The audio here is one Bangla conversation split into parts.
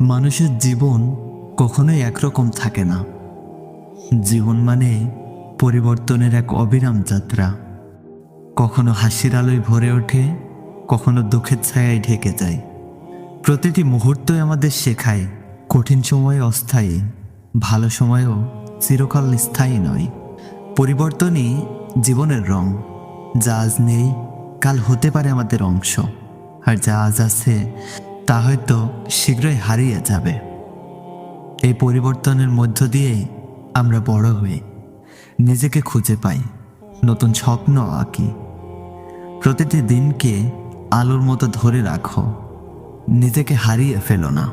মানুষের জীবন কখনোই একরকম থাকে না। জীবন মানে পরিবর্তনের এক অবিরাম যাত্রা। কখনো হাসির আলোয় ভরে ওঠে, কখনো দুঃখের ছায়ায় ঢেকে যায়। প্রতিটি মুহূর্তই আমাদের শেখায়, কঠিন সময় অস্থায়ী, ভালো সময়ও চিরকাল স্থায়ী নয়। পরিবর্তনই জীবনের রং, যা আজ নেই, কাল হতে পারে আমাদের অংশ। আর যা আজ আছে তা হয়তো শীঘ্রই হারিয়ে যাবে। এই পরিবর্তনের মধ্য দিয়েই আমরা বড় হই। নিজেকে খুঁজে পাই, নতুন স্বপ্ন আঁকি। প্রতিটি দিনকে আলোর মতো ধরে রাখো। নিজেকে হারিয়ে ফেলো না।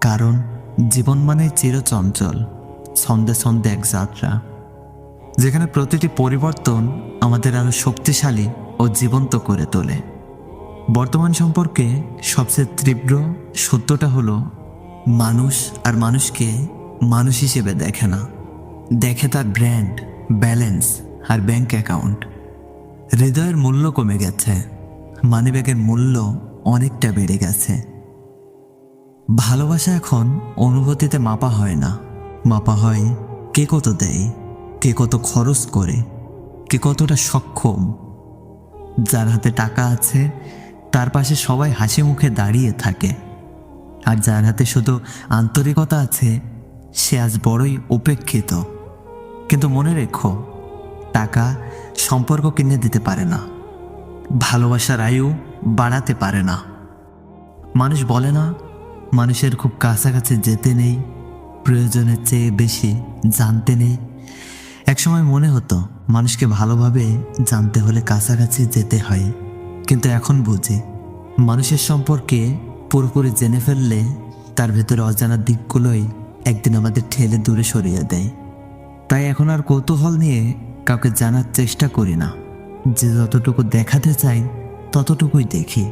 কারণ জীবন মানে চিরচঞ্চল, ছন্দে ছন্দে এক যাত্রা। যেখানে প্রতিটি পরিবর্তন আমাদের আরও শক্তিশালী ও জীবন্ত করে তোলে। বর্তমান সম্পর্কে সবচেয়ে তীব্র সত্যটা হলো, মানুষ আর মানুষকে মানুষ হিসেবে দেখে না। দেখে তার ব্র্যান্ড, ব্যালেন্স আর ব্যাংক অ্যাকাউন্ট। হৃদয়ের মূল্য কমে গেছে, মানিব্যাগের মূল্য অনেকটা বেড়ে গেছে। ভালোবাসা এখন অনুভূতিতে মাপা হয় না। মাপা হয় কে কত দেয়, কে কত খরচ করে, কে কতটা সক্ষম। যার হাতে টাকা আছে তার পাশে সবাই হাসি মুখে দাঁড়িয়ে থাকে। আর যার হাতে শুধু আন্তরিকতা আছে, সে আজ বড়ই উপেক্ষিত। কিন্তু মনে রেখো, টাকা সম্পর্ক কিনে দিতে পারে না। ভালোবাসার আয়ু বাড়াতে পারে না। মানুষ বলে না, মানুষের খুব কাছাকাছি যেতে নেই, প্রয়োজনের চেয়ে বেশি জানতে নেই। একসময় মনে হতো, মানুষকে ভালোভাবে জানতে হলে কাছাকাছি যেতে হয়। কিন্তু এখন বুঝি, মানুষের সম্পর্কে পুরোপুরি জেনে ফেললে তার ভেতরে অজানা দিকগুলোই একদিন আমাদের ঠেলে দূরে সরিয়ে দেয়। তাই এখন আর কৌতূহল নিয়ে কাউকে জানার চেষ্টা করি না। যে যতটুকু দেখাতে চাই, ততটুকুই দেখি।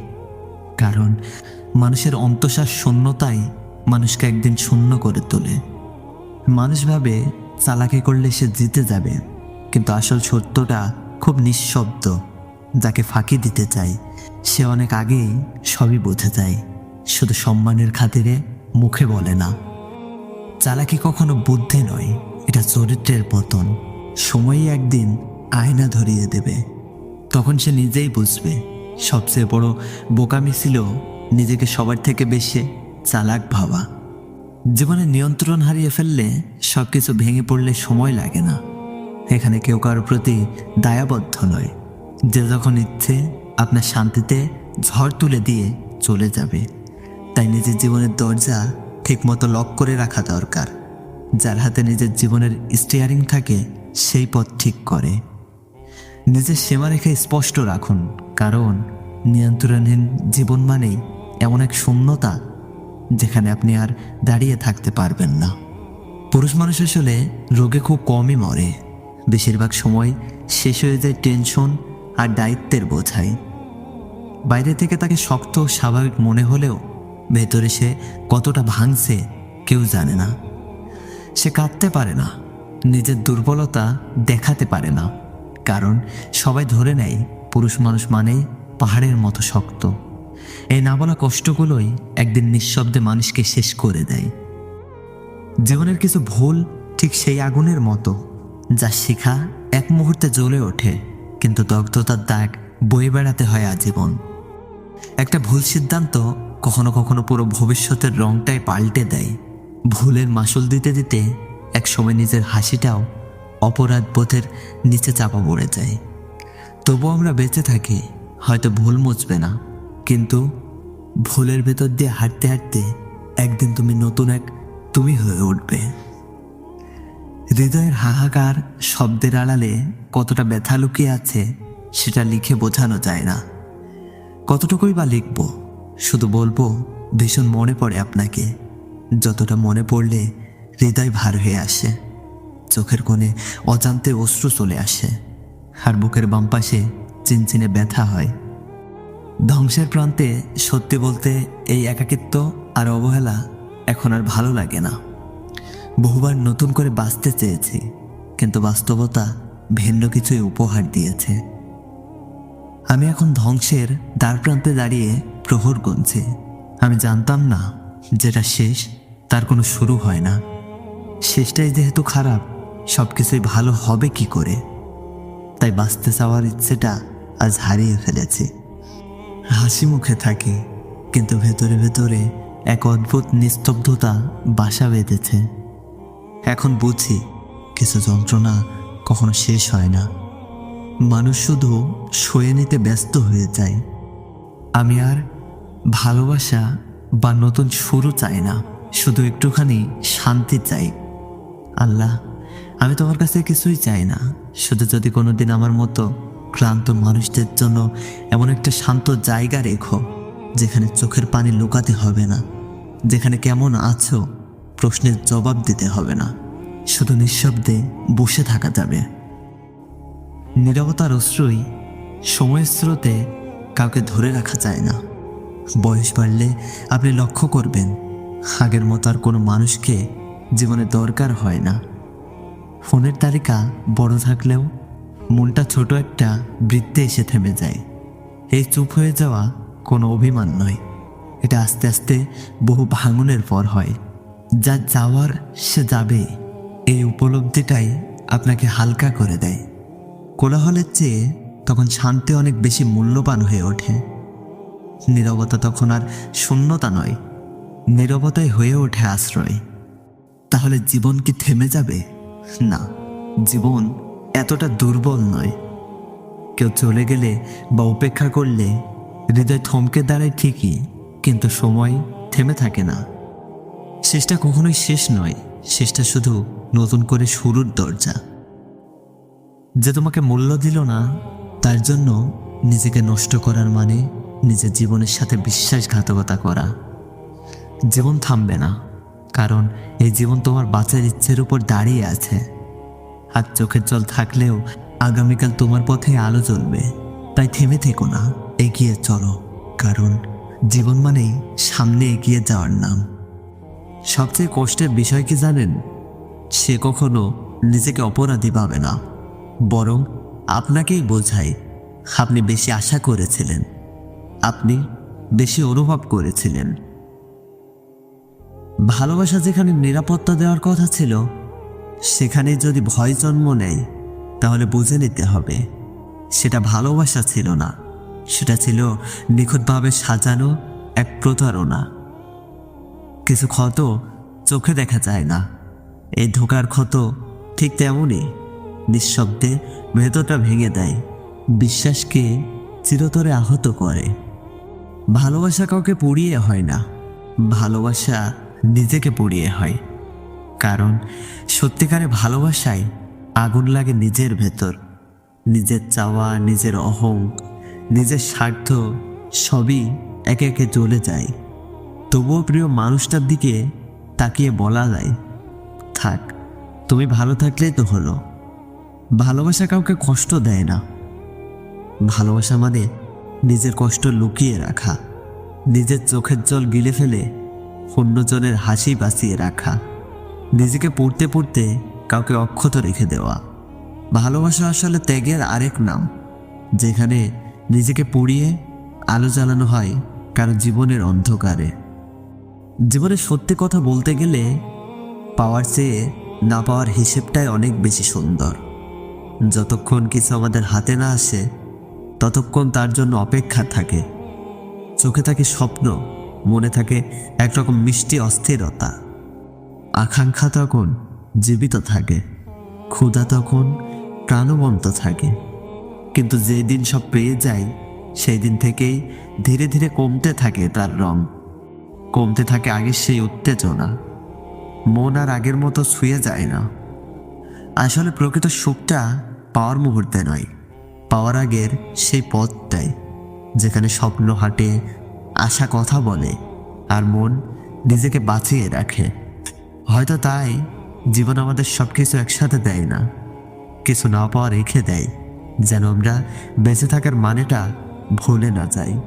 কারণ মানুষের অন্তঃশ্বাস শূন্যতাই মানুষকে একদিন শূন্য করে তোলে। মানুষ ভাবে চালাকি করলে সে জিতে যাবে, কিন্তু আসল সত্যটা খুব নিঃশব্দ। যাকে ফাঁকি দিতে চাই, সে অনেক আগেই সবই বোঝে যায়। শুধু সম্মানের খাতিরে মুখে বলে না। চালাকি কখনো বুদ্ধি নয়, এটা চরিত্রের পতন। সময়ই একদিন আয়না ধরিয়ে দেবে। তখন সে নিজেই বুঝবে, সবচেয়ে বড় বোকামি ছিল নিজেকে সবার থেকে বেশি চালাক ভাবা। জীবনে নিয়ন্ত্রণ হারিয়ে ফেললে সব কিছু ভেঙে পড়লে সময় লাগে না। এখানে কেউ কারোর প্রতি দায়াবদ্ধ নয়। যে যখন ইচ্ছে আপনার শান্তিতে ঝড় তুলে দিয়ে চলে যাবে। তাই নিজের জীবনের দরজা ঠিকমতো লক করে রাখা দরকার। যার হাতে নিজের জীবনের স্টিয়ারিং থাকে, সেই পথ ঠিক করে। নিজের সীমারেখা স্পষ্ট রাখুন, কারণ নিয়ন্ত্রণহীন জীবন মানেই এমন এক শূন্যতা যেখানে আপনি আর দাঁড়িয়ে থাকতে পারবেন না। পুরুষ মানুষ আসলে রোগে খুব কমই মরে। বেশিরভাগ সময় শেষ হয়ে যায় টেনশন আর দায়িত্বের বোঝাই। বাইরে থেকে তাকে শক্ত স্বাভাবিক মনে হলেও ভেতরে সে কতটা ভাঙছে কেউ জানে না। সে কাঁদতে পারে না, নিজের দুর্বলতা দেখাতে পারে না, কারণ সবাই ধরে নেয় পুরুষ মানুষ মানেই পাহাড়ের মতো শক্ত। এই না বলা কষ্টগুলোই একদিন নিঃশব্দে মানুষকে শেষ করে দেয়। জীবনের কিছু ভুল ঠিক সেই আগুনের মতো, যা শিখা এক মুহূর্তে জ্বলে ওঠে। কিন্তু দগ্ধতার দাগ বয়ে বেড়াতে হয় আজীবন। একটা ভুল সিদ্ধান্ত কখনো কখনো পুরো ভবিষ্যতের রংটাই পাল্টে দেয়। ভুলের মাসুল দিতে দিতে একসময় নিজের হাসিটাও অপরাধ বোধের নিচে চাপা পড়ে যায়। তবু আমরা বেঁচে থাকি, হয়তো ভুল মুছবে না। কিন্তু ভুলের ভেতর দিয়ে হাঁটতে হাঁটতে একদিন তুমি নতুন এক, তুমি হয়ে উঠবে। হৃদয়ের হাহাকার শব্দের আড়ালে কতটা ব্যথা লুকিয়ে আছে সেটা লিখে বোঝানো যায় না। কতটুকুই বা লিখব, শুধু বলব, ভীষণ মনে পড়ে আপনাকে। যতটা মনে পড়লে হৃদয় ভার হয়ে আসে। চোখের কোণে অজান্তে অশ্রু চলে আসে। আর বুকের বাম পাশে চিনচিনে ব্যথা হয়। ধ্বংসের প্রান্তে সত্যি বলতে এই একাকিত্ব আর অবহেলা এখন আর ভালো লাগে না। বহুবার নতুন করে বাঁচতে চেয়েছি, কিন্তু বাস্তবতা ভিন্ন কিছুই উপহার দিয়েছে। আমি এখন ধ্বংসের দ্বার প্রান্তে দাঁড়িয়ে প্রহর গুনছি। আমি জানতাম না যেটা শেষ, তার কোনো শুরু হয় না। শেষটাই যেহেতু খারাপ সব কিছুই ভালো হবে কি করে? তাই বাঁচতে চাওয়ার ইচ্ছেটা আজ হারিয়ে ফেলেছি। হাসি মুখে থাকি, কিন্তু ভেতরে ভেতরে এক অদ্ভুত নিস্তব্ধতা বাসা বেঁধেছে। এখন বুঝি কিছু যন্ত্রণা কখনো শেষ হয় না। মানুষ শুধু সয়ে নিতে ব্যস্ত হয়ে যায়। আমি আর ভালোবাসা বা নতুন শুরু চাই না, শুধু একটুখানি শান্তি চাই। আল্লাহ, আমি তোমার কাছে কিছুই চাই না, শুধু যদি কোনো দিন আমার মতো ক্লান্ত মানুষদের জন্য এমন একটা শান্ত জায়গা রেখো, যেখানে চোখের পানি লুকাতে হবে না, যেখানে কেমন আছো প্রশ্নের জবাব দিতে হবে না। শুধু নিঃশব্দে বসে থাকা যাবে। নীরবতার অশ্রুই সময়ের স্রোতে কাউকে ধরে রাখা যায় না। বয়স বাড়লে আপনি লক্ষ্য করবেন, আগের মতো আর কোনো মানুষকে জীবনে দরকার হয় না। ফোনের তালিকা বড় থাকলেও মনটা ছোট একটা বৃত্তে এসে থেমে যায়। এই চুপ হয়ে যাওয়া কোনো অভিমান নয়। এটা আস্তে আস্তে বহু ভাঙনের পর হয়। যা যাওয়ার সে যাবে। এই উপলব্ধিটাই আপনাকে হালকা করে দেয়। কোলাহলের চেয়ে তখন শান্তি অনেক বেশি মূল্যবান হয়ে ওঠে। নীরবতা তখন আর শূন্যতা নয়, নীরবতাই হয়ে ওঠে আশ্রয়। তাহলে জীবন কি থেমে যাবে? না, জীবন এতটা দুর্বল নয়। কেউ চলে গেলে বা উপেক্ষা করলে হৃদয় থমকে দাঁড়ায় ঠিকই, কিন্তু সময় থেমে থাকে না। শেষটা কখনোই শেষ নয়। শেষটা শুধু নতুন করে শুরুর দরজা। যে তোমাকে মূল্য দিল না, তার জন্য নিজেকে নষ্ট করার মানে নিজের জীবনের সাথে বিশ্বাসঘাতকতা করা। জীবন থামবে না, কারণ এই জীবন তোমার বাঁচার ইচ্ছের উপর দাঁড়িয়ে আছে। আর চোখের জল থাকলেও আগামীকাল তোমার পথে আলো জ্বলবে। তাই থেমে থেকো না, এগিয়ে চলো, কারণ জীবন মানেই সামনে এগিয়ে যাওয়ার নাম। সবচেয়ে কষ্টের বিষয় কি জানেন? সে কখনো নিজেকে অপরাধী পাবে না। বরং আপনাকেই বোঝায়, আপনি বেশি আশা করেছিলেন। আপনি বেশি অনুভব করেছিলেন। ভালোবাসা যেখানে নিরাপত্তা দেওয়ার কথা ছিল, সেখানে যদি ভয় জন্ম নেয়, তাহলে বুঝে নিতে হবে, সেটা ভালোবাসা ছিল না। সেটা ছিল নিখুঁতভাবে সাজানো এক প্রতারণা। কিছু ক্ষত চোখে দেখা যায় না। এই ধোকার ক্ষত ঠিক তেমনই নিঃশব্দে ভেতরটা ভেঙে দেয়, বিশ্বাসকে চিরতরে আহত করে। ভালোবাসা কাউকে পুড়িয়ে হয় না, ভালোবাসা নিজেকে পুড়িয়ে হয়। কারণ সত্যিকারে ভালোবাসায় আগুন লাগে নিজের ভেতর, নিজের চাওয়া, নিজের অহং, নিজের স্বার্থ সবই একে একে চলে যায়। তবুও প্রিয় মানুষটার দিকে তাকিয়ে বলা যায়, থাক, তুমি ভালো থাকলেই তো হলো। ভালোবাসা কাউকে কষ্ট দেয় না। ভালোবাসা মানে নিজের কষ্ট লুকিয়ে রাখা, নিজের চোখের জল গিলে ফেলে অন্যজনের হাসি বাঁচিয়ে রাখা, নিজেকে পড়তে পড়তে কাউকে অক্ষত রেখে দেওয়া। ভালোবাসা আসলে ত্যাগের আরেক নাম, যেখানে নিজেকে পুড়িয়ে আলো জ্বালানো হয় কারও জীবনের অন্ধকারে। জীবনে সত্যি কথা বলতে গেলে পাওয়ার চেয়ে না পাওয়ার হিসেবটাই অনেক বেশি সুন্দর। যতক্ষণ কিছু আমাদের হাতে না আসে, ততক্ষণ তার জন্য অপেক্ষা থাকে। চোখে থাকে স্বপ্ন, মনে থাকে একরকম মিষ্টি অস্থিরতা। আকাঙ্ক্ষা তখন জীবিত থাকে, ক্ষুধা তখন প্রাণবন্ত থাকে। কিন্তু যেই দিন সব পেয়ে যায় সেই দিন থেকেই ধীরে ধীরে কমতে থাকে তার রং। কমতে থাকে আগের সেই উত্তেজনা। মন আর আগের মতো ছুঁয়ে যায় না। আসলে প্রকৃত সুখটা পাওয়ার মুহূর্তে নয়। পাওয়ার আগের সেই পথটাই, যেখানে স্বপ্ন হাঁটে, আশা কথা বলে, আর মন নিজেকে বাঁচিয়ে রাখে। হয়তো তাই জীবন আমাদের সব কিছু একসাথে দেয় না। কিছু না পাওয়া রেখে দেয়, যেন আমরা বেঁচে থাকার মানেটা ভুলে না যাই।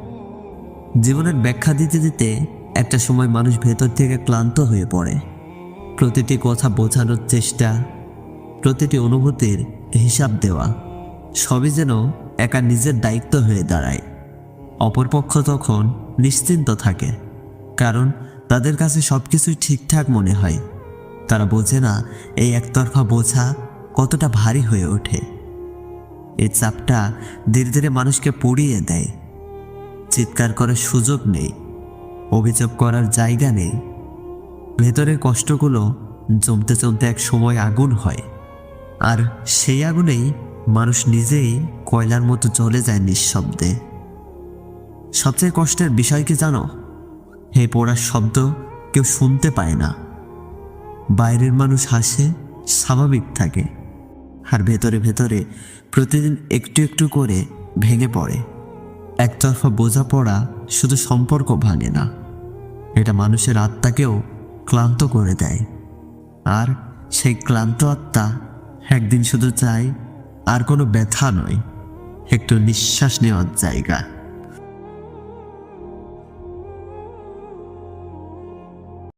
জীবনের ব্যাখ্যা দিতে দিতে একটা সময় মানুষ ভেতর থেকে ক্লান্ত হয়ে পড়ে। প্রতিটি কথা বোঝানোর চেষ্টা, প্রতিটি অনুভূতির হিসাব দেওয়া, সবই যেন একা নিজের দায়িত্ব হয়ে দাঁড়ায়। অপরপক্ষ তখন নিশ্চিন্ত থাকে, কারণ তাদের কাছে সব কিছুই ঠিকঠাক মনে হয়। তারা বোঝে না, এই একতরফা বোঝা কতটা ভারী হয়ে ওঠে। এই চাপটা ধীরে ধীরে মানুষকে পুড়িয়ে দেয়। চিৎকার করার সুযোগ নেই। অভিযোগ করার জায়গা নেই। ভেতরের কষ্টগুলো জমতে জমতে এক সময় আগুন হয়। আর সেই আগুনেই মানুষ নিজেই কয়লার মতো চলে যায় নিঃশব্দে। সবচেয়ে কষ্টের বিষয় কি জানো? হে পোড়ার শব্দ কেউ শুনতে পায় না। বাইরের মানুষ হাসে, স্বাভাবিক থাকে। আর ভেতরে ভেতরে প্রতিদিন একটু একটু করে ভেঙে পড়ে। একতরফা বোঝাপড়া শুধু সম্পর্ক ভাঙে না। এটা মানুষের আত্মাকেও ক্লান্ত করে দেয়। আর সেই ক্লান্ত আত্মা একদিন শুধু চায়, আর কোনো ব্যথা নয়, একটু নিঃশ্বাস নেওয়ার জায়গা।